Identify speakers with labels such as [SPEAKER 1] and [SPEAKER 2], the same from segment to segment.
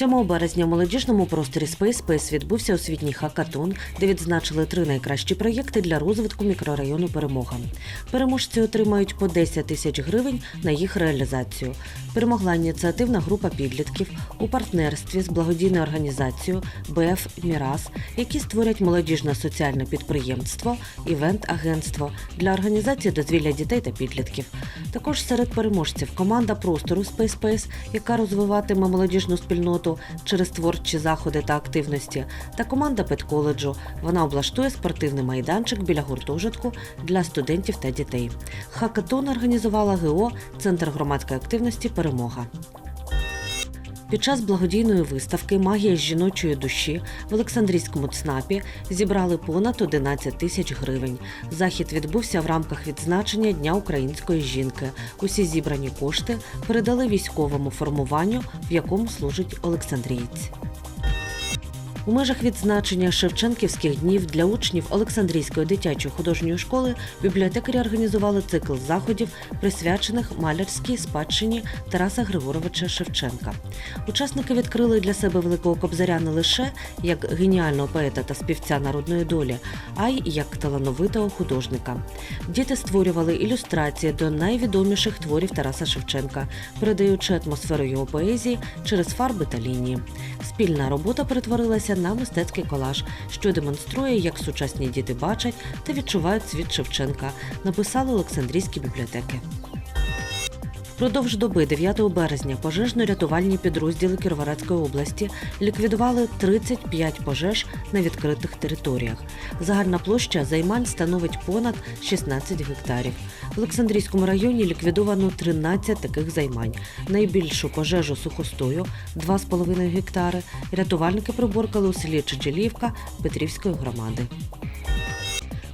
[SPEAKER 1] 7 березня у молодіжному просторі Space Space відбувся освітній хакатон, де відзначили три найкращі проєкти для розвитку мікрорайону Перемога. Переможці отримають по 10 тисяч гривень на їх реалізацію. Перемогла ініціативна група підлітків у партнерстві з благодійною організацією БФ Мірас, які створять молодіжне соціальне підприємство, івент-агентство для організації дозвілля дітей та підлітків. Також серед переможців команда простору Space Space, яка розвиватиме молодіжну спільноту через творчі заходи та активності, та команда педколеджу. Вона облаштує спортивний майданчик біля гуртожитку для студентів та дітей. Хакатон організувала ГО Центр громадської активності Перемога. Під час благодійної виставки Магія жіночої душі в Олександрійському ЦНАПі зібрали понад 11 тисяч гривень. Захід відбувся в рамках відзначення Дня української жінки. Усі зібрані кошти передали військовому формуванню, в якому служить Олександрієць. У межах відзначення Шевченківських днів для учнів Олександрійської дитячої художньої школи бібліотекарі організували цикл заходів, присвячених малярській спадщині Тараса Григоровича Шевченка. Учасники відкрили для себе великого кобзаря не лише як геніального поета та співця народної долі, а й як талановитого художника. Діти створювали ілюстрації до найвідоміших творів Тараса Шевченка, передаючи атмосферу його поезії через фарби та лінії. Спільна робота перетворилася на мистецький колаж, що демонструє, як сучасні діти бачать та відчувають світ Шевченка, написали Олександрійські бібліотеки. Впродовж доби 9 березня пожежно-рятувальні підрозділи Кіровоградської області ліквідували 35 пожеж на відкритих територіях. Загальна площа займань становить понад 16 гектарів. В Олександрійському районі ліквідовано 13 таких займань. Найбільшу пожежу сухостою 2,5 гектари. Рятувальники приборкали у селі Чечелівка Петрівської громади.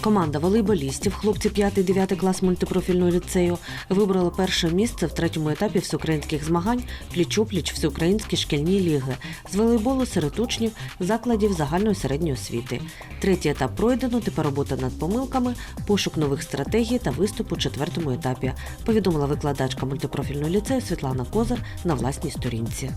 [SPEAKER 1] Команда волейболістів, хлопці 5-9 клас мультипрофільного ліцею, вибрала перше місце в третьому етапі всеукраїнських змагань пліч-опліч всеукраїнські шкільні ліги з волейболу серед учнів закладів загальної середньої освіти. Третій етап пройдено. Тепер робота над помилками, пошук нових стратегій та виступ у четвертому етапі. Повідомила викладачка мультипрофільного ліцею Світлана Козар на власній сторінці.